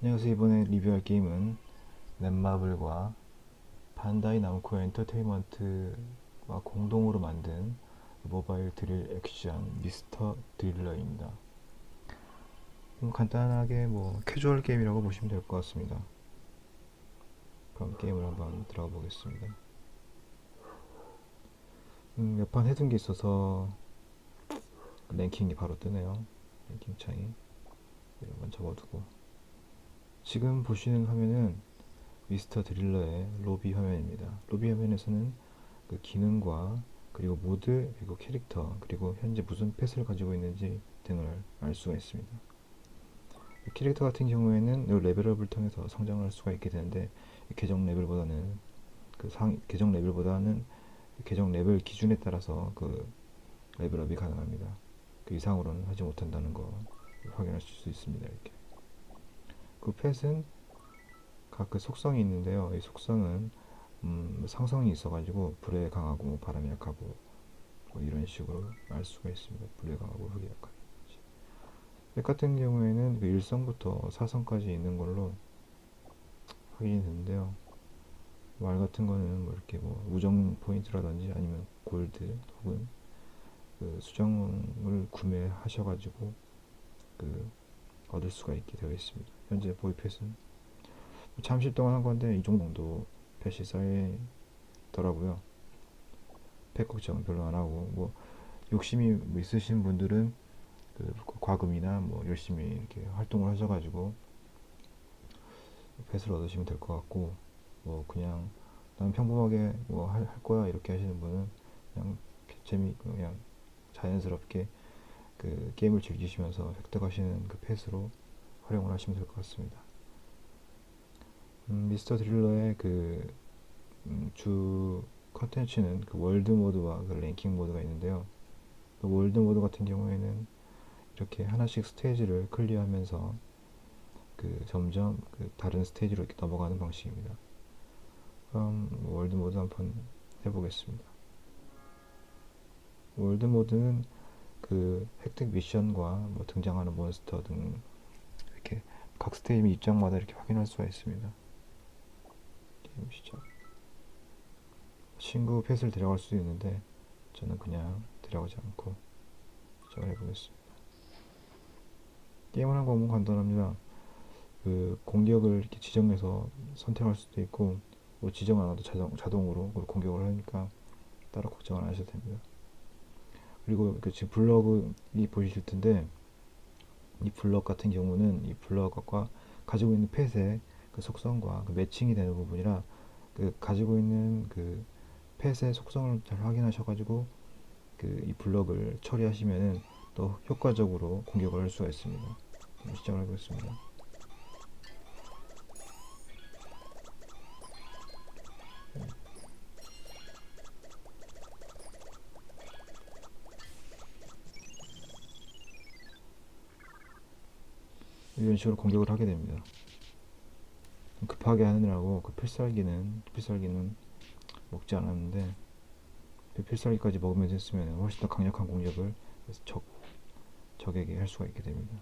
안녕하세요. 이번에 리뷰할 게임은 넷마블과 반다이 남코 엔터테인먼트와 공동으로 만든 모바일 드릴 액션 미스터 드릴러입니다. 음, 간단하게 뭐 캐주얼 게임이라고 보시면 될 것 같습니다. 그럼 게임을 한번 들어가 보겠습니다. 음, 몇 판 해둔 게 있어서 랭킹이 바로 뜨네요. 랭킹 창이 이런 건 접어두고 지금 보시는 화면은 미스터 드릴러의 로비 화면입니다. 로비 화면에서는 그 기능과 그리고 모드 그리고 캐릭터 그리고 현재 무슨 펫을 가지고 있는지 등을 알 수가 있습니다. 캐릭터 같은 경우에는 이 레벨업을 통해서 성장할 수가 있게 되는데 계정 레벨보다는 그 상 계정 레벨보다는 계정 레벨 기준에 따라서 그 레벨업이 가능합니다. 그 이상으로는 하지 못한다는 거 확인하실 수 있습니다. 이렇게. 그 펫은 각그 속성이 있는데요. 이 속성은 음, 상성이 있어가지고 불에 강하고 바람에 약하고 뭐 이런 식으로 알 수가 있습니다. 불에 강하고 흙에 약한. 펫 같은 경우에는 그 1성부터 4성까지 있는 걸로 확인이 되는데요. 말 같은 거는 뭐 이렇게 뭐 우정 포인트라든지 아니면 골드 혹은 그 수정을 구매하셔가지고 그 얻을 수가 있게 되어 있습니다. 현재 보이펫은 잠시 동안 한 건데 이 정도 펫이 쌓이더라고요. 펫 걱정은 별로 안 하고 뭐 욕심이 뭐 있으신 분들은 그 과금이나 뭐 열심히 이렇게 활동을 하셔가지고 펫을 얻으시면 될 것 같고 뭐 그냥 난 평범하게 뭐 할 거야 이렇게 하시는 분은 그냥 재미 그냥 자연스럽게 그 게임을 즐기시면서 획득하시는 그 펫으로 활용을 하시면 될 것 같습니다. 음, 미스터 드릴러의 그, 음, 주 컨텐츠는 그 월드 모드와 그 랭킹 모드가 있는데요. 그 월드 모드 같은 경우에는 이렇게 하나씩 스테이지를 클리어하면서 그 점점 그 다른 스테이지로 이렇게 넘어가는 방식입니다. 그럼 월드 모드 한번 해보겠습니다. 월드 모드는 그 획득 미션과 뭐 등장하는 몬스터 등 이렇게 각 스테이지 입장마다 이렇게 확인할 수가 있습니다. 게임 시작. 친구 펫을 데려갈 수도 있는데 저는 그냥 데려가지 않고 시작을 해보겠습니다. 게임을 한거 너무 간단합니다. 그 공격을 이렇게 지정해서 선택할 수도 있고 뭐 지정 안 해도 자동, 자동으로 공격을 하니까 따로 걱정 안 하셔도 됩니다. 그리고 그 지금 블럭이 보이실 텐데 이 블럭 같은 경우는 이 블럭과 가지고 있는 펫의 그 속성과 그 매칭이 되는 부분이라 그 가지고 있는 그 펫의 속성을 잘 확인하셔가지고 그 이 블럭을 처리하시면은 또 효과적으로 공격을 할 수가 있습니다. 시작을 해보겠습니다. 이런 식으로 공격을 하게 됩니다. 급하게 하느라고 그 필살기는 필살기는 먹지 않았는데 그 필살기까지 먹으면 됐으면 훨씬 더 강력한 공격을 적 적에게 할 수가 있게 됩니다.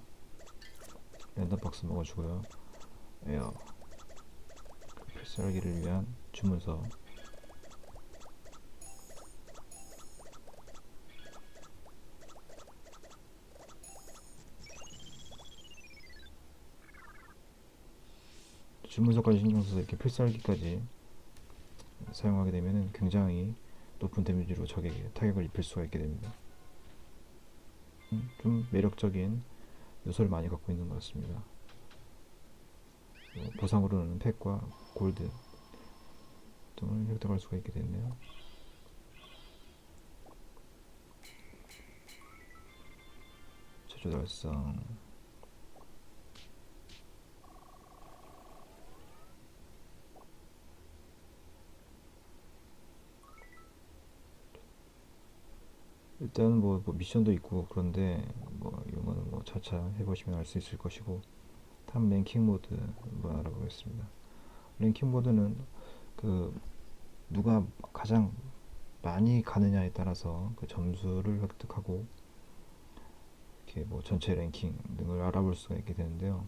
랜덤 박스 먹어주고요. 에어 그 필살기를 위한 주문서 주문서까지 신경 써서 이렇게 필살기까지 사용하게 되면 굉장히 높은 데미지로 적에게 타격을 입힐 수가 있게 됩니다. 음, 좀 매력적인 요소를 많이 갖고 있는 것 같습니다. 뭐 보상으로는 팩과 골드 등을 획득할 수가 있게 됐네요. 제조 달성 일단 뭐, 뭐 미션도 있고 그런데 뭐 이런 거는 뭐 차차 해보시면 알 수 있을 것이고 탑 랭킹 모드 한번 알아보겠습니다. 랭킹 모드는 그 누가 가장 많이 가느냐에 따라서 그 점수를 획득하고 이렇게 뭐 전체 랭킹 등을 알아볼 수가 있게 되는데요.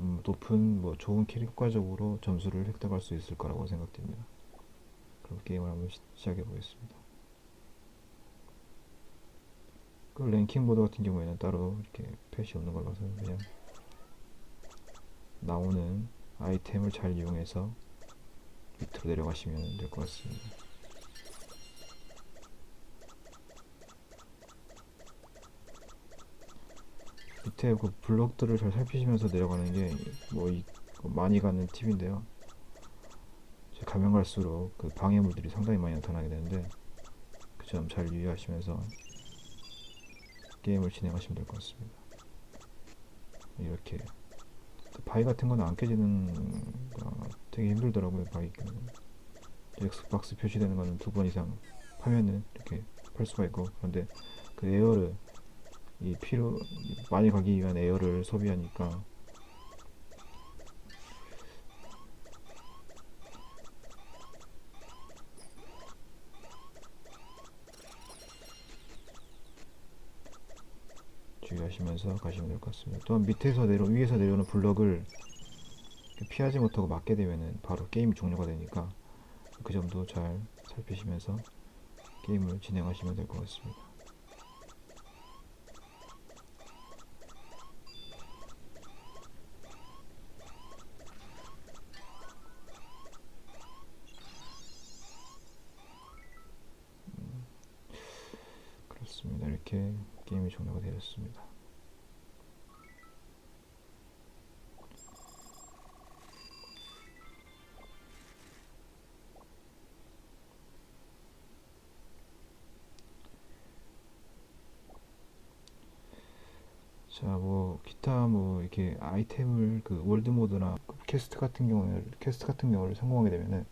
음, 높은 뭐 좋은 캐릭 효과적으로 점수를 획득할 수 있을 거라고 생각됩니다. 그럼 게임을 한번 시, 시작해 보겠습니다. 그 랭킹 모드 같은 경우에는 따로 이렇게 패시 없는 걸 봐서 그냥 나오는 아이템을 잘 이용해서 밑으로 내려가시면 될 것 같습니다. 밑에 그 블럭들을 잘 살피시면서 내려가는 게 뭐 많이 가는 팁인데요. 가면 갈수록 그 방해물들이 상당히 많이 나타나게 되는데 그 점 잘 유의하시면서 게임을 진행하시면 될 것 같습니다. 이렇게 바위 같은 거는 안 깨지는 거 되게 힘들더라고요. 바위 엑스박스 표시되는 거는 두 번 이상 파면은 이렇게 팔 수가 있고 그런데 그 에어를 이 필요 많이 가기 위한 에어를 소비하니까 주의하시면서 가시면 될 것 같습니다. 또한 밑에서 내려 위에서 내려오는 블럭을 피하지 못하고 맞게 되면은 바로 게임이 종료가 되니까 그 점도 잘 살피시면서 게임을 진행하시면 될 것 같습니다. 음. 이렇게 게임이 종료가 되었습니다. 자, 뭐 기타 뭐 이렇게 아이템을 그 월드 모드나 퀘스트 같은 경우에 퀘스트 같은 경우를 성공하게 되면은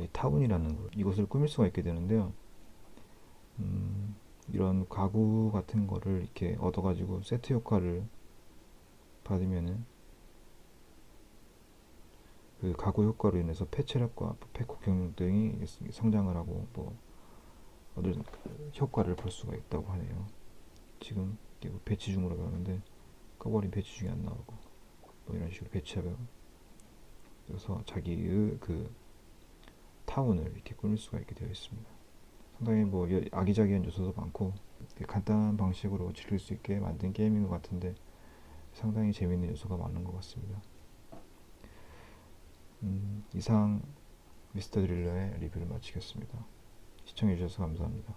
이 타운이라는 곳, 이곳을 꾸밀 수가 있게 되는데요. 음, 이런 가구 같은 거를 이렇게 얻어가지고 세트 효과를 받으면은 그 가구 효과로 인해서 폐체력과 폐코 경력 등이 성장을 하고 뭐 얻을 효과를 볼 수가 있다고 하네요. 지금 배치 중으로 가는데 꺼버린 배치 중에 안 나오고 뭐 이런 식으로 배치하고 그래서 자기의 그 타운을 이렇게 꾸밀 수가 있게 되어 있습니다. 상당히 뭐 여- 아기자기한 요소도 많고 간단한 방식으로 즐길 수 있게 만든 게임인 것 같은데 상당히 재미있는 요소가 많은 것 같습니다. 음, 이상 미스터 드릴러의 리뷰를 마치겠습니다. 시청해주셔서 감사합니다.